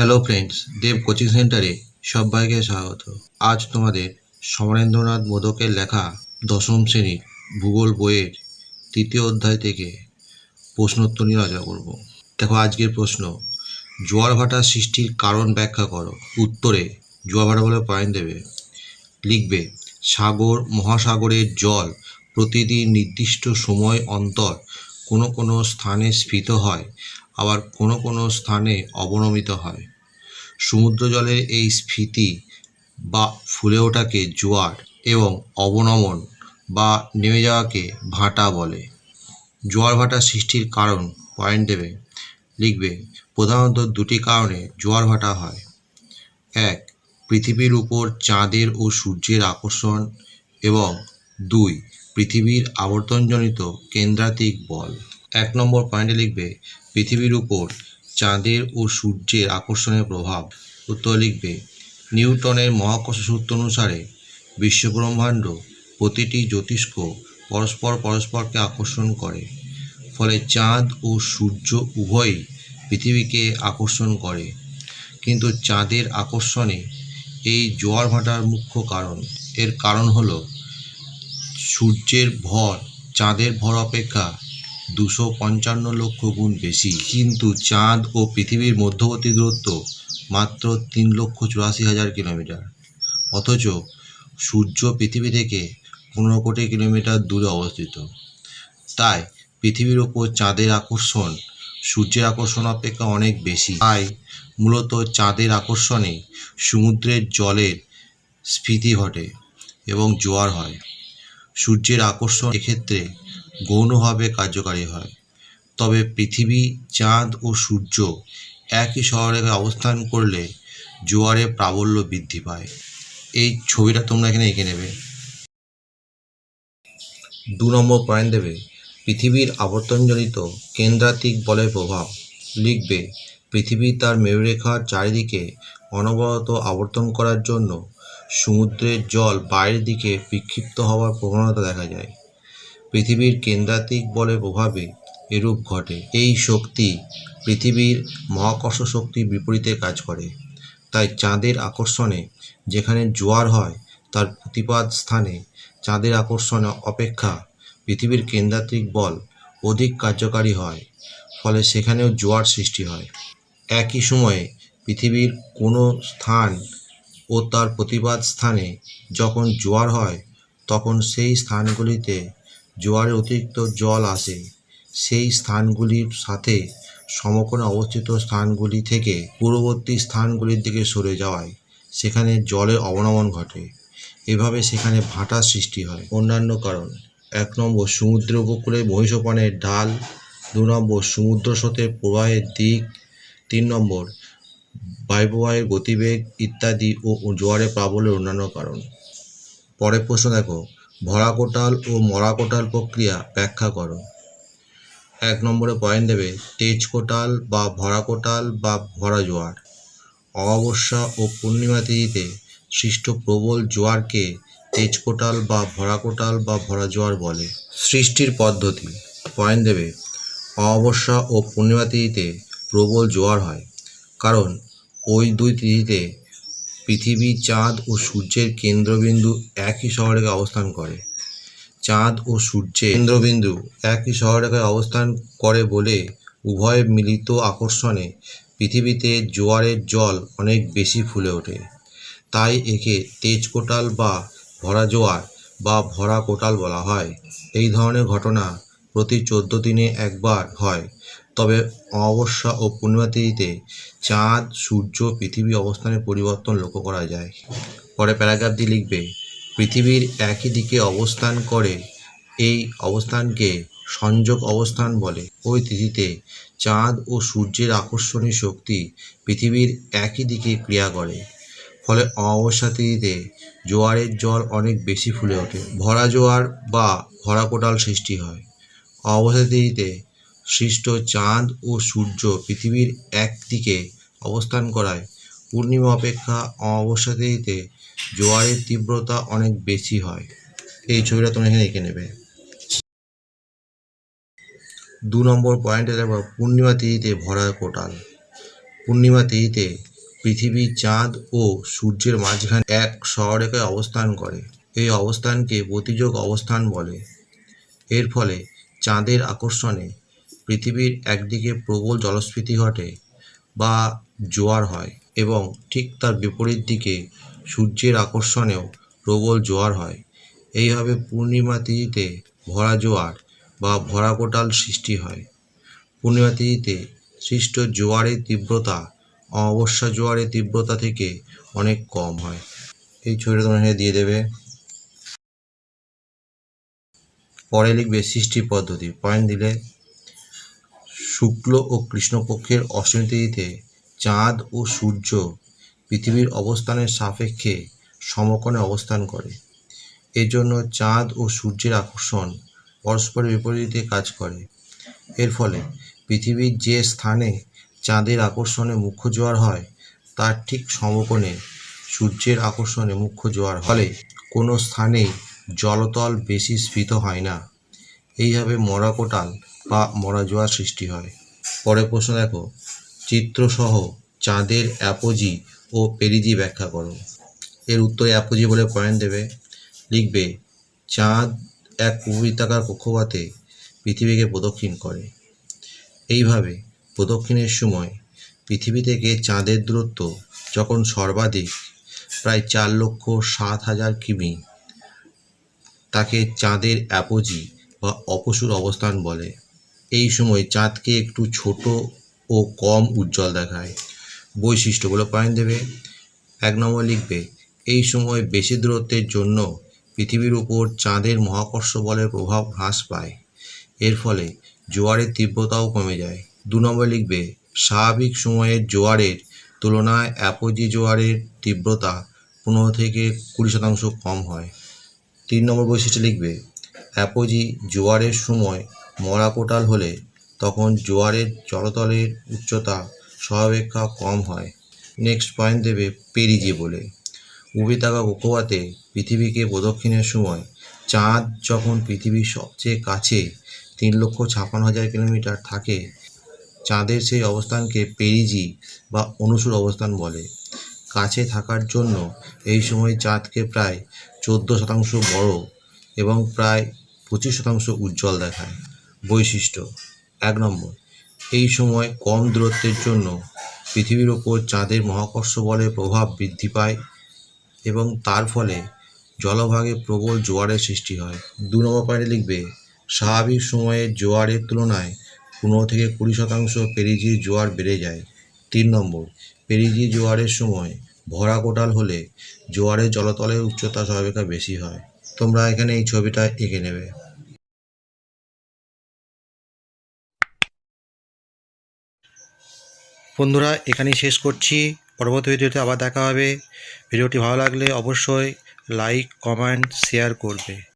Hello friends দেব coaching সেন্টারে সবাইকে স্বাগত। আজ তোমাদের সমরেন্দ্রনাথ মোদকের লেখা দশম শ্রেণির ভূগোল বইয়ের তৃতীয় অধ্যায় থেকে প্রশ্নোত্তর নিয়ে আলোচনা করব। দেখো, আজকের প্রশ্ন, জোয়ার ভাটা সৃষ্টির কারণ ব্যাখ্যা করো। উত্তরে জোয়ার বলে পয়েন্ট দেবে। লিখবে, সাগর, মহাসাগরের জল প্রতিদিন নির্দিষ্ট সময় অন্তর কোনো কোনো স্থানে স্ফীত হয়, আবার কোনো কোনো স্থানে অবনমিত হয়। সমুদ্র জলের এই স্ফীতি বা ফুলে ওঠাকে জোয়ার এবং অবনমন বা নেমে যাওয়াকে ভাটা বলে। জোয়ার ভাটা সৃষ্টির কারণ পয়েন্ট দেবে। লিখবে, প্রধানত দুটি কারণে জোয়ার ভাটা হয়। এক, পৃথিবীর উপর চাঁদের ও সূর্যের আকর্ষণ এবং দুই, পৃথিবীর আবর্তনজনিত কেন্দ্রাতিক বল। এক নম্বর পয়েন্টে লিখবে, পৃথিবীর উপর চাঁদের ও সূর্যের আকর্ষণের প্রভাব। উত্তর লিখবে, নিউটনের মহাকর্ষ সূত্র অনুসারে বিশ্বব্রহ্মাণ্ড প্রতিটি জ্যোতিষ্ক পরস্পর পরস্পরকে আকর্ষণ করে, ফলে চাঁদ ও সূর্য উভয়ই পৃথিবীকে আকর্ষণ করে। কিন্তু চাঁদের আকর্ষণে এই জোয়ার ভাটার মুখ্য কারণ, এর কারণ হলো সূর্যের ভর, চাঁদের ভর অপেক্ষা দুশো পঞ্চান্ন লক্ষ গুণ বেশি। কিন্তু চাঁদ ও পৃথিবীর মধ্যবর্তী দূরত্ব মাত্র তিন লক্ষ চুরাশি হাজার কিলোমিটার। অথচ সূর্য পৃথিবী থেকে পনেরো কোটি কিলোমিটার দূরে অবস্থিত। তাই পৃথিবীর ওপর চাঁদের আকর্ষণ সূর্যের আকর্ষণ অপেক্ষা অনেক বেশি। তাই মূলত চাঁদের আকর্ষণে সমুদ্রের জলের স্ফীতি ঘটে এবং জোয়ার হয়। সূর্যের আকর্ষণ এক্ষেত্রে গৌণভাবে কার্যকারী হয়। তবে পৃথিবী, চাঁদ ও সূর্য একই শহরে অবস্থান করলে জোয়ারের প্রাবল্য বৃদ্ধি পায়। এই ছবিটা তোমরা এখানে এঁকে নেবে। দু নম্বর পয়েন্ট দেবে, পৃথিবীর আবর্তনজনিত কেন্দ্রাতিক বলের প্রভাব। লিখবে, পৃথিবী তার মেরুরেখার চারিদিকে অনবরত আবর্তন করার জন্য সমুদ্রের জল বাইরের দিকে বিক্ষিপ্ত হওয়ার প্রবণতা দেখা যায়। পৃথিবীর কেন্দ্রাতিক বলের প্রভাবে এরূপ ঘটে। এই শক্তি পৃথিবীর মহাকর্ষ শক্তির বিপরীতে কাজ করে। তাই চাঁদের আকর্ষণে যেখানে জোয়ার হয়, তার প্রতিপাদ স্থানে চাঁদের আকর্ষণ অপেক্ষা পৃথিবীর কেন্দ্রাতিক বল অধিক কার্যকারী হয়, ফলে সেখানেও জোয়ার সৃষ্টি হয়। একই সময়ে পৃথিবীর কোনো স্থান ও তার প্রতিবাদ স্থানে যখন জোয়ার হয়, তখন সেই স্থানগুলিতে জোয়ারের অতিরিক্ত জল আসে, সেই স্থানগুলির সাথে সমকোণে অবস্থিত স্থানগুলি থেকে পূর্ববর্তী স্থানগুলির দিকে সরে যাওয়ায় সেখানে জলের অবনমন ঘটে। এভাবে সেখানে ভাটার সৃষ্টি হয়। অন্যান্য কারণ, এক নম্বর সমুদ্র উপকূলে মহিষোপানের ঢাল দু নম্বর সমুদ্র স্রোতের প্রবাহের দিক, তিন নম্বর বায়ুপ্রবাহের গতিবেগ ইত্যাদি ও জোয়ারের প্রাবল্যের অন্যান্য কারণ। পরের প্রশ্ন দেখো ভরা কোটাল ও মরা কোটাল প্রক্রিয়া ব্যাখ্যা করো। এক নম্বরে পয়েন্ট দেবে তেজ কোটাল বা ভরা কোটাল বা ভরা জোয়ার অমাবস্যা ও পূর্ণিমা তিথিতে সৃষ্ট প্রবল জোয়ারকে তেজ কোটাল বা ভরা কোটাল বা ভরা জোয়ার বলে। সৃষ্টির পদ্ধতি। পয়েন্ট দেবে অমাবস্যা ও পূর্ণিমা তিথিতে প্রবল জোয়ার হয়, কারণ ওই দুই তিথিতে পৃথিবী চাঁদ ও সূর্যের কেন্দ্রবিন্দু একই শহরে অবস্থান করে। চাঁদ ও সূর্যের কেন্দ্রবিন্দু একই শহরেখায় অবস্থান করে বলে উভয়ের মিলিত আকর্ষণে পৃথিবীতে জোয়ারের জল অনেক বেশি ফুলে ওঠে। তাই একে তেজ কোটাল বা ভরা জোয়ার বা ভরা কোটাল বলা হয়। এই ধরনের ঘটনা প্রতি চোদ্দ দিনে একবার হয়। তবে অমাবস্যা ও পূর্ণিমা তিথিতে চাঁদ, সূর্য, পৃথিবী অবস্থানের পরিবর্তন লক্ষ্য করা যায়। পরে প্যারাগ্রাফ দিয়ে লিখবে, পৃথিবীর একই দিকে অবস্থান করে, এই অবস্থানকে সংযোগ অবস্থান বলে। ওই তিথিতে চাঁদ ও সূর্যের আকর্ষণী শক্তি পৃথিবীর একই দিকে ক্রিয়া করে। ফলে অমাবস্যা তিথিতে জোয়ারের জল অনেক বেশি ফুলে ওঠে। ভরা জোয়ার বা ভরা কোটাল সৃষ্টি হয়। অমাবস্যা তিথিতে সৃষ্ট চাঁদ ও সূর্য পৃথিবীর একদিকে অবস্থান করায়। পূর্ণিমা অপেক্ষা অমাবস্যা তিথিতে জোয়ারের তীব্রতা অনেক বেশি হয়। এই ছবিটা তুমি এখানে এঁকে নেবে। দু নম্বর পয়েন্টে দেখো পূর্ণিমা তিথিতে ভরা কোটাল। পূর্ণিমা তিথিতে পৃথিবী চাঁদ ও সূর্যের মাঝখানে এক সরেখায় অবস্থান করে। এই অবস্থানকে প্রতিযোগ অবস্থান বলে। এর ফলে চাঁদের আকর্ষণে পৃথিবীর একদিকে প্রবল জলস্ফীতি ঘটে বা জোয়ার হয় এবং ঠিক তার বিপরীত দিকে সূর্যের আকর্ষণেও প্রবল জোয়ার হয়। এইভাবে পূর্ণিমা তিথিতে ভরা জোয়ার বা ভরা কোটাল সৃষ্টি হয়। পূর্ণিমা তিথিতে সৃষ্ট জোয়ারের তীব্রতা, অমাবস্যা জোয়ারের তীব্রতা থেকে অনেক কম হয়। এই ছবিটা তোমরা দিয়ে দেবে। পরে লিখবে সৃষ্টি পদ্ধতি। পয়েন্ট দিলে শুক্ল ও কৃষ্ণপক্ষের অষ্টমী চাঁদ ও সূর্য পৃথিবীর অবস্থানের সাপেক্ষে সমকোণে অবস্থান করে। এজন্য চাঁদ ও সূর্যের আকর্ষণ পরস্পরের বিপরীতে কাজ করে। এর ফলে পৃথিবীর যে স্থানে চাঁদের আকর্ষণে মুখ্য জোয়ার হয়, তার ঠিক সমকোণে সূর্যের আকর্ষণে মুখ্য জোয়ার। ফলে কোনো স্থানেই জলতল বেশি স্ফীত হয় না। এইভাবে মরা কোটাল বা মরা জোয়ার সৃষ্টি হয়। পরের প্রশ্ন দেখো, চিত্রসহ চাঁদের অ্যাপোজি ও পেরিজি ব্যাখ্যা করো। এর উত্তরে অ্যাপোজি বলে পয়েন্ট দেবে। লিখবে, চাঁদ এক কুবৃত্তাকার কক্ষপথে পৃথিবীকে প্রদক্ষিণ করে। এইভাবে প্রদক্ষিণের সময় পৃথিবী থেকে চাঁদের দূরত্ব যখন সর্বাধিক, প্রায় চার লক্ষ সাত হাজার কিমি তাকে চাঁদের অ্যাপোজি বা অপসুর অবস্থান বলে। এই সময় চাঁদকে একটু ছোট ও কম উজ্জ্বল দেখায়। বৈশিষ্ট্যগুলো পয়েন্ট দেবে। এক নম্বর লিখবে, এই সময় বেশি দূরত্বের জন্য পৃথিবীর উপর চাঁদের মহাকর্ষ বলের প্রভাব হ্রাস পায়। এর ফলে জোয়ারের তীব্রতাও কমে যায়। দু নম্বর লিখবে, স্বাভাবিক সময়ের জোয়ারের তুলনায় অ্যাপোজি জোয়ারের তীব্রতা পনেরো থেকে কুড়ি শতাংশ কম হয়। তিন নম্বর বৈশিষ্ট্য লিখবে, অ্যাপোজি জোয়ারের সময় মরা কোটাল হলে তখন জোয়ারের জলতলের উচ্চতা সর্বাপেক্ষা কম হয়। নেক্সট পয়েন্ট দেবে পেরিজি বলে। উবিতাকা কক্ষপথে পৃথিবীকে প্রদক্ষিণের সময় চাঁদ যখন পৃথিবীর সবচেয়ে কাছে তিন লক্ষ ছাপ্পান্ন হাজার কিলোমিটার থাকে, চাঁদের সেই অবস্থানকে পেরিজি বা অনুসুর অবস্থান বলে। কাছে থাকার জন্য এই সময় চাঁদকে প্রায় চোদ্দ শতাংশ বড় এবং প্রায় পঁচিশ শতাংশ উজ্জ্বল দেখায়। বৈশিষ্ট্য, এক নম্বর, এই সময় কম দূরত্বের জন্য পৃথিবীর ওপর চাঁদের মহাকর্ষ বলের প্রভাব বৃদ্ধি পায় এবং তার ফলে জলভাগে প্রবল জোয়ারের সৃষ্টি হয়। দু নম্বর পয়েন্টে লিখবে, স্বাভাবিক সময়ে জোয়ারের তুলনায় পনেরো থেকে কুড়ি শতাংশ পেরিজির জোয়ার বেড়ে যায়। তিন নম্বর পেরিজি জোয়ারের সময় ভরা কোটাল হলে জোয়ারের জলতলের উচ্চতা স্বাভাবিকা বেশি হয়। তোমরা এখানে এই ছবিটা এঁকে নেবে। বন্ধুরা, এখানেই শেষ করছি। পরবর্তী ভিডিওতে আবার দেখা হবে। ভিডিওটি ভালো লাগলে অবশ্যই লাইক, কমেন্ট, শেয়ার করবে।